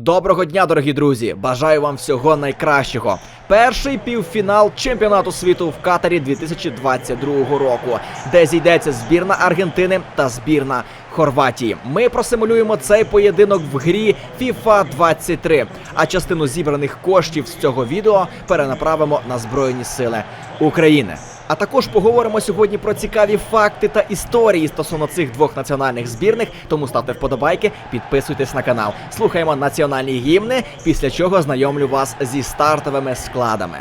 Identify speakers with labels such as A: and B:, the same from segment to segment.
A: Доброго дня, дорогі друзі! Бажаю вам всього найкращого. Перший півфінал чемпіонату світу в Катарі 2022 року, де зійдеться збірна Аргентини та збірна Хорватії. Ми просимулюємо цей поєдинок в грі FIFA 23, а частину зібраних коштів з цього відео перенаправимо на Збройні Сили України. А також поговоримо сьогодні про цікаві факти та історії стосовно цих двох національних збірних. Тому ставте вподобайки, підписуйтесь на канал. Слухаємо національні гімни, після чого знайомлю вас зі стартовими складами.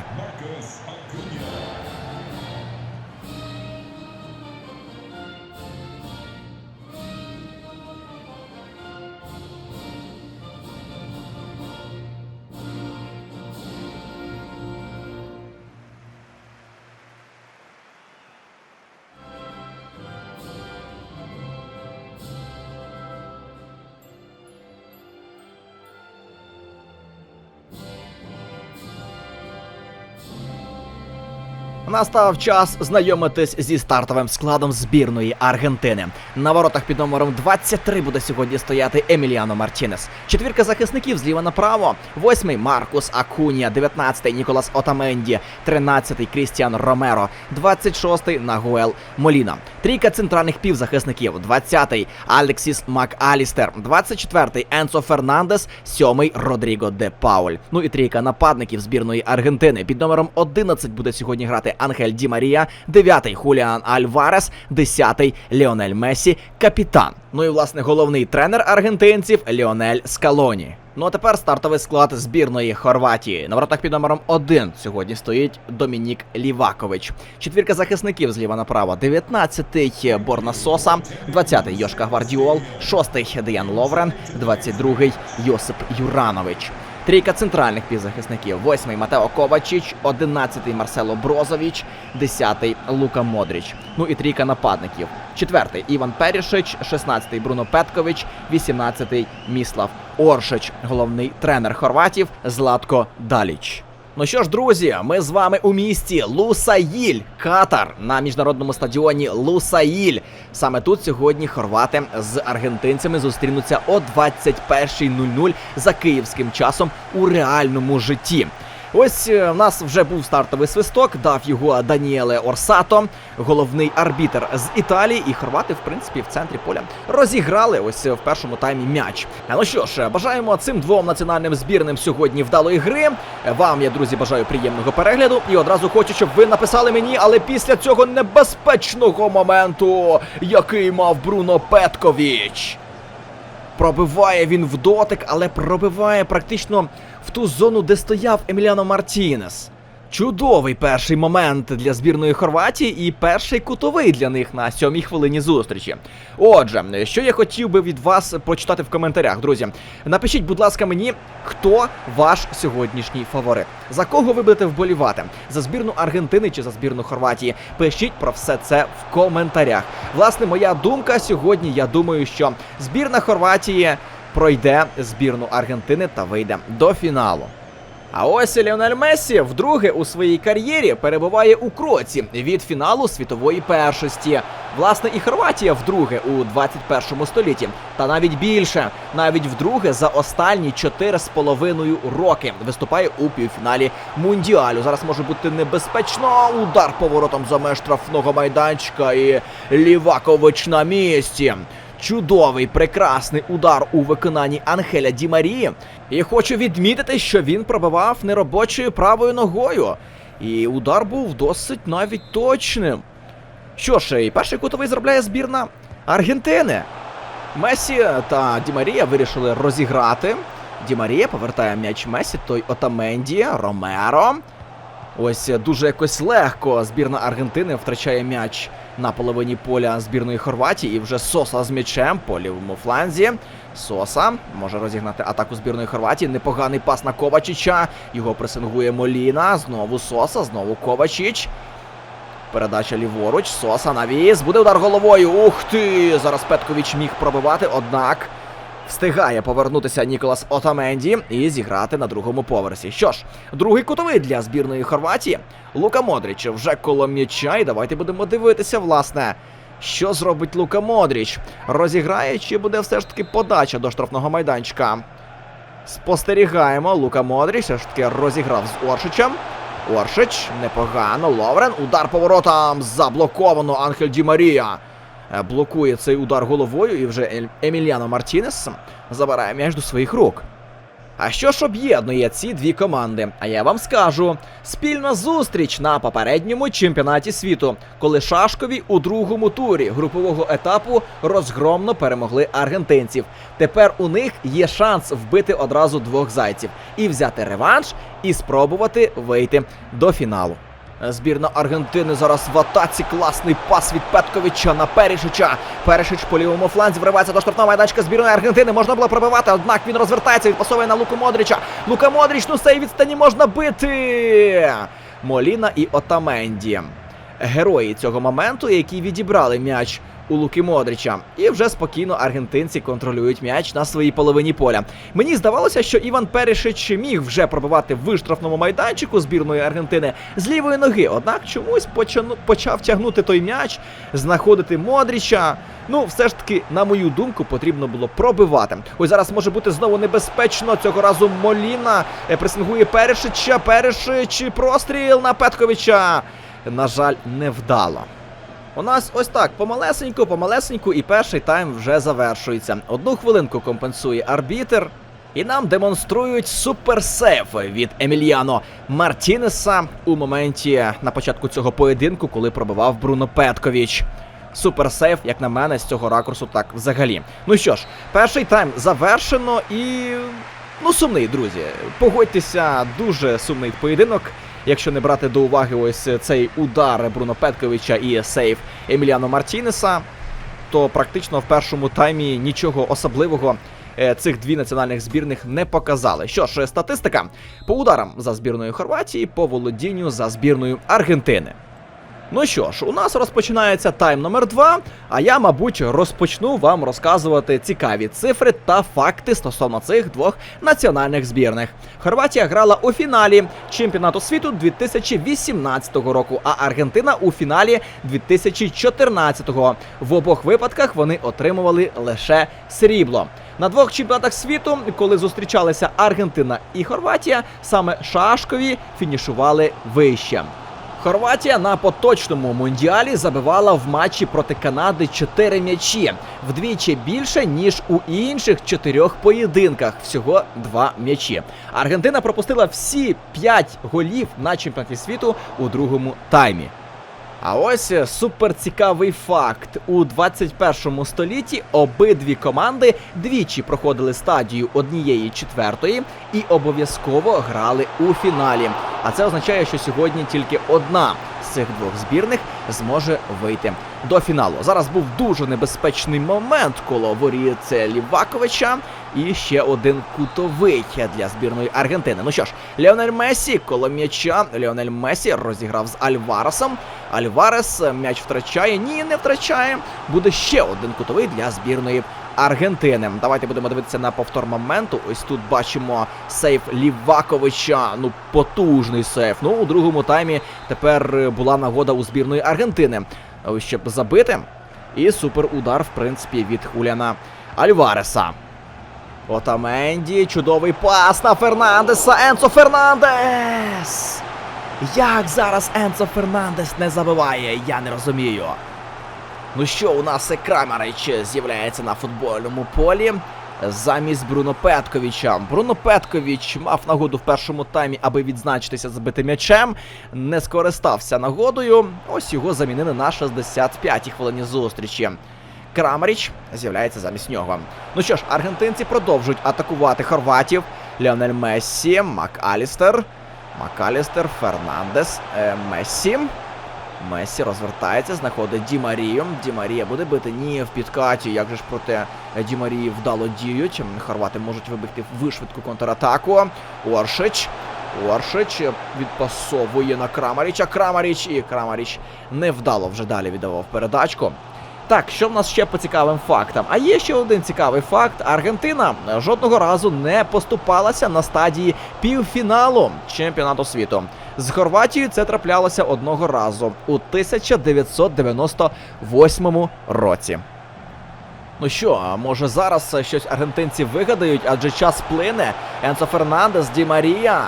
A: Настав час знайомитись зі стартовим складом збірної Аргентини. На воротах під номером 23 буде сьогодні стояти Еміліано Мартінес. Четвірка захисників зліва направо. Восьмий Маркус Акунія, 19-й Ніколас Отаменді, 13-й Крістіан Ромеро, 26-й Нагуел Моліна. Трійка центральних півзахисників: 20-й Алексіс МакАлістер, 24-й Енсо Фернандес, 7-й Родріго Де Пауль. Ну і трійка нападників збірної Аргентини. Під номером 11 буде сьогодні грати Ангель Ді Марія, 9-й Хуліан Альварес, 10-й Ліонель Месі, капітан. Ну і власне головний тренер аргентинців Ліонель Скалоні. Ну а тепер стартовий склад збірної Хорватії. На воротах під номером 1 сьогодні стоїть Домінік Лівакович. Четвірка захисників зліва направо. 19-й Борна Соса, 20-й Йошка Гвардіол, 6-й Деян Ловрен, 22-й Йосип Юранович. Трійка центральних півзахисників: 8-й Матео Ковачіч, 11-й Марсело Брозович, 10-й Лука Модріч. Ну і трійка нападників: 4-й Іван Перішич, 16-й Бруно Петкович, 18-й Міслав Оршич, головний тренер хорватів Златко Даліч. Ну що ж, друзі, ми з вами у місті Лусаїль, Катар, на міжнародному стадіоні Лусаїль. Саме тут сьогодні хорвати з аргентинцями зустрінуться о 21.00 за київським часом у реальному житті. Ось е, в нас вже був стартовий свисток, дав його Даніеле Орсато, головний арбітер з Італії, і хорвати, в принципі, в центрі поля розіграли ось е, в першому таймі м'яч. Ну що ж, бажаємо цим двом національним збірним сьогодні вдалої гри. Вам я, друзі, бажаю приємного перегляду. І одразу хочу, щоб ви написали мені, але після цього небезпечного моменту, який мав Бруно Петковіч. Пробиває він в дотик, але пробиває практично в ту зону, де стояв Еміліано Мартінес. Чудовий перший момент для збірної Хорватії і перший кутовий для них на сьомій хвилині зустрічі. Отже, що я хотів би від вас прочитати в коментарях, друзі. Напишіть, будь ласка, мені, хто ваш сьогоднішній фаворит. За кого ви будете вболівати? За збірну Аргентини чи за збірну Хорватії? Пишіть про все це в коментарях. Власне, моя думка сьогодні. Я думаю, що збірна Хорватії пройде збірну Аргентини та вийде до фіналу. А ось Ліонель Мессі вдруге у своїй кар'єрі перебуває у кроці від фіналу світової першості. Власне, і Хорватія вдруге у 21 столітті, та навіть більше, навіть вдруге за останні 4,5 роки виступає у півфіналі мундіалю. Зараз може бути небезпечно. Удар поворотом за меж штрафного майданчика і Лівакович на місці. Чудовий, прекрасний удар у виконанні Анхеля Ді Марії. І хочу відмітити, що він пробивав неробочою правою ногою. І удар був досить навіть точним. Що ж, і перший кутовий заробляє збірна Аргентини. Месі та Ді Марія вирішили розіграти. Ді Марія повертає м'яч Месі, той Отаменді, Ромеро. Ось дуже якось легко збірна Аргентини втрачає м'яч на половині поля збірної Хорватії. І вже Соса з м'ячем по лівому фланзі. Соса може розігнати атаку збірної Хорватії. Непоганий пас на Ковачича. Його пресингує Моліна. Знову Соса, знову Ковачич. Передача ліворуч. Соса навіс. Буде удар головою. Ух ти! Зараз Петкович міг пробивати, однак. Встигає повернутися Ніколас Отаменді і зіграти на другому поверсі. Що ж, другий кутовий для збірної Хорватії. Лука Модріч вже коло м'яча. І давайте будемо дивитися, власне, що зробить Лука Модріч. Розіграє, чи буде все ж таки подача до штрафного майданчика. Спостерігаємо. Лука Модріч все ж таки розіграв з Оршичем. Оршич, непогано. Ловрен. Удар поворотом. Заблоковано. Анхель Ді Марія. Е, Блокує цей удар головою. І вже Еміліано Мартінес забирає м'яч до своїх рук. А що ж об'єднує ці дві команди? А я вам скажу: спільна зустріч на попередньому чемпіонаті світу, коли шашкові у другому турі групового етапу розгромно перемогли аргентинців. Тепер у них є шанс вбити одразу двох зайців і взяти реванш, і спробувати вийти до фіналу. Збірна Аргентини зараз в атаці. Класний пас від Петковича на Перішича. Перешич по лівому фланзі вривається до штрафного майданчика збірної Аргентини. Можна було пробивати, однак він розвертається, відпасовує на Луку Модріча. Лука Модріч, ну сей відстані можна бити. Моліна і Отаменді. Герої цього моменту, які відібрали м'яч у Луки Модріча. І вже спокійно аргентинці контролюють м'яч на своїй половині поля. Мені здавалося, що Іван Перешич міг вже пробивати в штрафному майданчику збірної Аргентини з лівої ноги. Однак чомусь почану- почав тягнути той м'яч, знаходити Модріча. Ну, все ж таки, на мою думку, потрібно було пробивати. Ось зараз може бути знову небезпечно. Цього разу Моліна е, пресингує Перешича. Перешич простріл на Петковича. На жаль, невдало. У нас ось так помалесеньку, помалесеньку, і перший тайм вже завершується. Одну хвилинку компенсує арбітер. І нам демонструють суперсейф від Емільяно Мартінеса у моменті на початку цього поєдинку, коли пробивав Бруно Петковіч. Суперсейф, як на мене, з цього ракурсу так взагалі. Ну що ж, перший тайм завершено і. Ну, сумний, друзі. Погодьтеся, дуже сумний поєдинок. Якщо не брати до уваги ось цей удар Бруно Петковича і сейф Еміліано Мартінеса, то практично в першому таймі нічого особливого е, цих дві національних збірних не показали. Що ж, статистика по ударам за збірною Хорватії, по володінню за збірною Аргентини. Ну що ж, у нас розпочинається тайм номер 2 а я, мабуть, розпочну вам розказувати цікаві цифри та факти стосовно цих двох національних збірних. Хорватія грала у фіналі чемпіонату світу 2018 року, а Аргентина у фіналі 2014-го. В обох випадках вони отримували лише срібло. На двох чемпіонатах світу, коли зустрічалися Аргентина і Хорватія, саме шашкові фінішували вище. Хорватія на поточному мундіалі забивала в матчі проти Канади 4 м'ячі, вдвічі більше ніж у інших чотирьох поєдинках. Всього 2 м'ячі. Аргентина пропустила всі 5 голів на чемпіонаті світу у другому таймі. А ось е, суперцікавий факт: у 21 столітті обидві команди двічі проходили стадію однієї четвертої і обов'язково грали у фіналі. А це означає, що сьогодні тільки одна з цих двох збірних зможе вийти до фіналу. Зараз був дуже небезпечний момент коло воріт Ліваковича. І ще один кутовий для збірної Аргентини. Ну що ж, Леонель Месі коло м'яча. Леонель Месі розіграв з Альваресом. Альварес м'яч втрачає. Ні, не втрачає. Буде ще один кутовий для збірної Аргентини. Давайте будемо дивитися на повтор моменту. Ось тут бачимо сейф Ліваковича. Ну, потужний сейф. Ну, у другому таймі тепер е, була нагода у збірної Аргентини, щоб забити. І суперудар, в принципі, від Хуляна Альвареса. Отаменді, чудовий пас на Фернандеса. Енцо Фернандес! Як зараз Енцо Фернандес не забиває, я не розумію. Ну що, у нас Крамарич з'являється на футбольному полі замість Бруно Петковича. Бруно Петкович мав нагоду в першому таймі, аби відзначитися забитим м'ячем. Не скористався нагодою. Ось його замінили на 65-й хвилині зустрічі. Крамаріч з'являється замість нього. Ну що ж, аргентинці продовжують атакувати хорватів. Леонель Мессі, МакАлістер. МакАлістер, Фернандес, е, Мессі. Мессі розвертається, знаходить Ді Марію. Ді Марія буде бити ні в підкаті. Як же ж проти Ді Марії вдало діють. Хорвати можуть вибігти в вишвидку контратаку. Оршич. Оршич відпасовує на Крамаріча. Крамаріч і Крамаріч невдало вже далі віддавав передачку. Так, що в нас ще по цікавим фактам? А є ще один цікавий факт: Аргентина жодного разу не поступалася на стадії півфіналу чемпіонату світу. З Хорватією це траплялося одного разу у 1998 році. Ну що, а може зараз щось аргентинці вигадають, адже час плине. Енцо Фернандес, Ді Марія.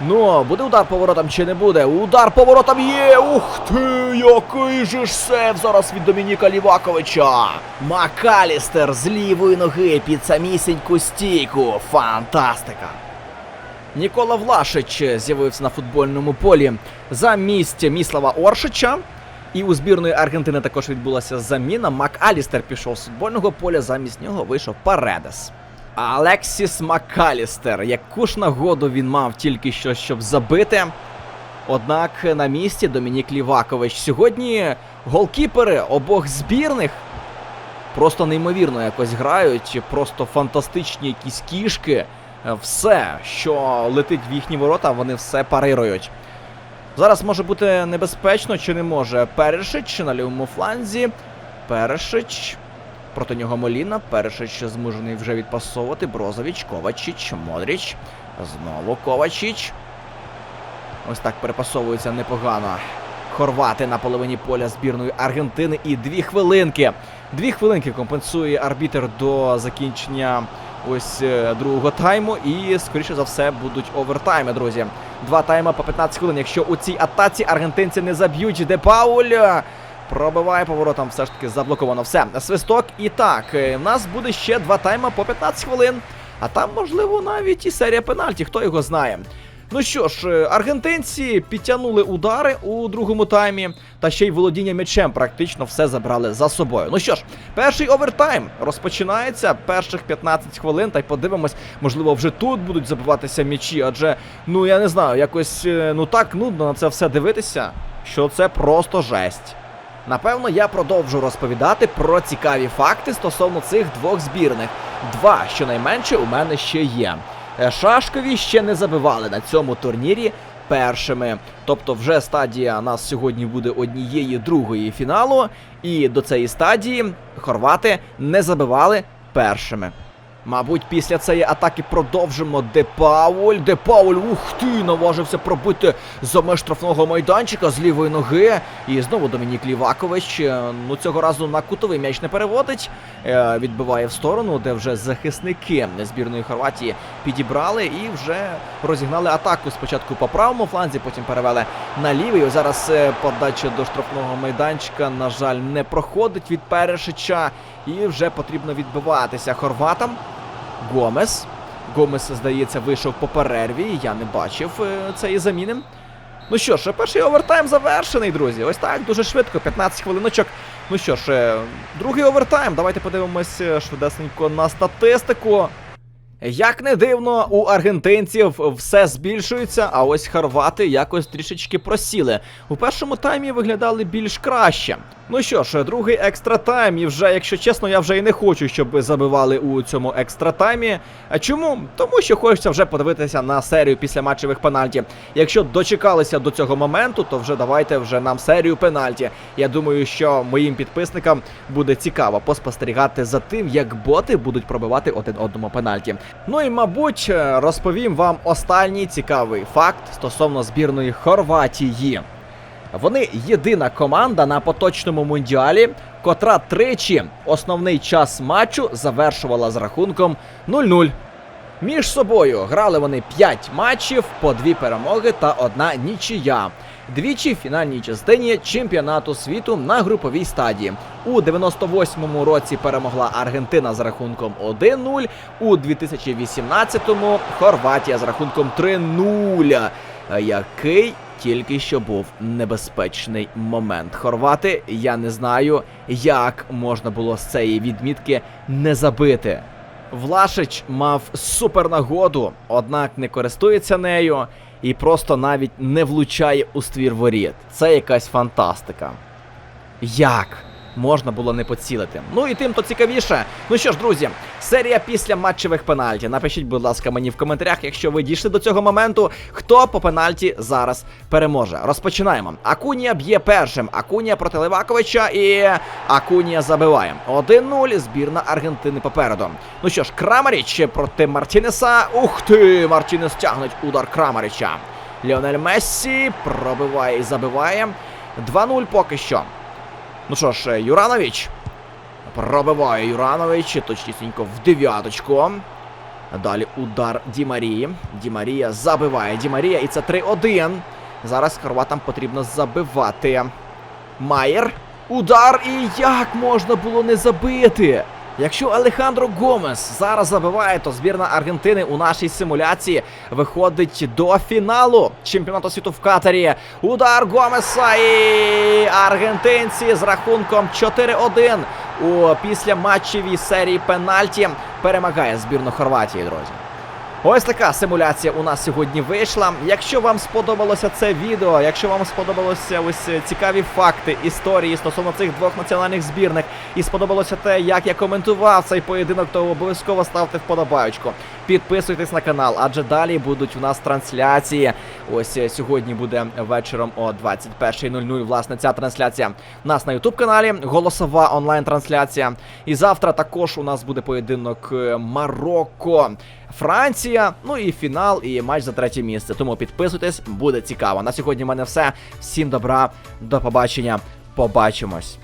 A: Ну, буде удар поворотом чи не буде? Удар поворотом є! Ух ти! Який же ж сев зараз від Домініка Ліваковича! Макалістер з лівої ноги під самісіньку стійку. Фантастика! Нікола Влашич з'явився на футбольному полі за місце Міслава Оршича. І у збірної Аргентини також відбулася заміна. Макалістер пішов з футбольного поля, замість нього вийшов Паредес. Алексіс Макалістер. Яку ж нагоду він мав тільки що, щоб забити. Однак на місці Домінік Лівакович. Сьогодні голкіпери обох збірних просто неймовірно якось грають, просто фантастичні якісь кішки. Все, що летить в їхні ворота, вони все парирують. Зараз може бути небезпечно, чи не може. Перешич на лівому фланзі. Перешич. Проти нього Моліна. Перешич змушений вже відпасовувати. Брозович, Ковачіч, Модріч. Знову Ковачіч. Ось так перепасовується непогано. Хорвати на половині поля збірної Аргентини. І дві хвилинки. Дві хвилинки компенсує арбітер до закінчення ось е, другого тайму. І, скоріше за все, будуть овертайми, друзі. Два тайми по 15 хвилин. Якщо у цій атаці аргентинці не заб'ють, де Пауль пробиває поворотом, все ж таки заблоковано. Все, свисток. І так, е, в нас буде ще два тайми по 15 хвилин. А там, можливо, навіть і серія пенальті, хто його знає. Ну що ж, е, аргентинці підтягнули удари у другому таймі, та ще й володіння м'ячем практично все забрали за собою. Ну що ж, перший овертайм розпочинається перших 15 хвилин, та й подивимось, можливо, вже тут будуть забиватися м'ячі, адже, ну я не знаю, якось е, ну так нудно на це все дивитися, що це просто жесть. Напевно, я продовжу розповідати про цікаві факти стосовно цих двох збірних. Два, щонайменше, у мене ще є. Е, Шашкові ще не забивали на цьому турнірі першими. Тобто, вже стадія нас сьогодні буде однієї другої фіналу, і до цієї стадії хорвати не забивали першими. Мабуть, після цієї атаки продовжимо Депауль. Депауль, ух ти, наважився пробити за меж штрафного майданчика з лівої ноги. І знову Домінік Лівакович. е, Ну цього разу на кутовий м'яч не переводить. е, Відбиває в сторону, де вже захисники збірної Хорватії підібрали і вже розігнали атаку. Спочатку по правому фланзі, потім перевели на лівий. Зараз е, подача до штрафного майданчика, на жаль, не проходить від Перешича. І вже потрібно відбиватися хорватам. Гомес. Гомес, здається, вийшов по перерві. Я не бачив е, цієї заміни. Ну що ж, перший овертайм завершений, друзі. Ось так, дуже швидко, 15 хвилиночок. Ну що ж, е, другий овертайм. Давайте подивимось е, швидесенько на статистику. Як не дивно, у аргентинців все збільшується, а ось хорвати якось трішечки просіли. У першому таймі виглядали більш краще. Ну що ж, другий екстра тайм, і вже, якщо чесно, я вже і не хочу, щоб забивали у цьому екстра таймі. А чому? Тому що хочеться вже подивитися на серію після матчевих пенальті. Якщо дочекалися до цього моменту, то вже давайте вже нам серію пенальті. Я думаю, що моїм підписникам буде цікаво поспостерігати за тим, як боти будуть пробивати один одному пенальті. Ну і мабуть, е, розповім вам останній цікавий факт стосовно збірної Хорватії. Вони єдина команда на поточному мундіалі, котра тричі основний час матчу завершувала з рахунком 0-0. Між собою грали вони 5 матчів, по 2 перемоги та одна нічия. Двічі в фінальній частині чемпіонату світу на груповій стадії. У 98-му році перемогла Аргентина з рахунком 1-0, у 2018-му Хорватія з рахунком 3-0. Е, Який тільки що був небезпечний момент. Хорвати, я не знаю, як можна було з цієї відмітки не забити. Влашич мав супернагоду, однак не користується нею і просто навіть не влучає у ствір воріт. Це якась фантастика. Як? Можна було не поцілити. Ну і тим то цікавіше. Ну що ж, друзі, серія після матчевих пенальті. Напишіть, будь ласка, мені в коментарях, якщо ви дійшли до цього моменту, хто по пенальті зараз переможе. Розпочинаємо. Акунія б'є першим. Акунія проти Леваковича і Акунія забиває. 1-0. Збірна Аргентини попереду. Ну що ж, Крамаріч проти Мартінеса. Ух ти! Мартінес тягнуть удар Крамаріча. Ліонель Мессі пробиває і забиває. 2-0 поки що. Ну що ж, Юранович Пробиває Юранович, точнісінько в дев'яточку. Далі удар Ді Марії. Ді Марія забиває Ді Марія, і це 3-1. Зараз хорватам потрібно забивати. Майер. Удар, і як можна було не забити? Якщо Алехандро Гомес зараз забиває, то збірна Аргентини у нашій симуляції виходить до фіналу чемпіонату світу в Катарі. Удар Гомеса і аргентинці з рахунком 4-1 у після матчевій серії пенальті перемагає збірну Хорватії, друзі. Ось така симуляція у нас сьогодні вийшла. Якщо вам сподобалося це відео, якщо вам сподобалося ось цікаві факти історії стосовно цих двох національних збірних, і сподобалося те, як я коментував цей поєдинок, то обов'язково ставте вподобайку. Підписуйтесь на канал, адже далі будуть у нас трансляції. Ось сьогодні буде вечором о 21.00. Власне, ця трансляція у нас на Ютуб каналі, голосова онлайн-трансляція. І завтра також у нас буде поєдинок е, Марокко. Франція, ну і фінал, і матч за третє місце. Тому підписуйтесь, буде цікаво. На сьогодні в мене все. Всім добра, до побачення. Побачимось.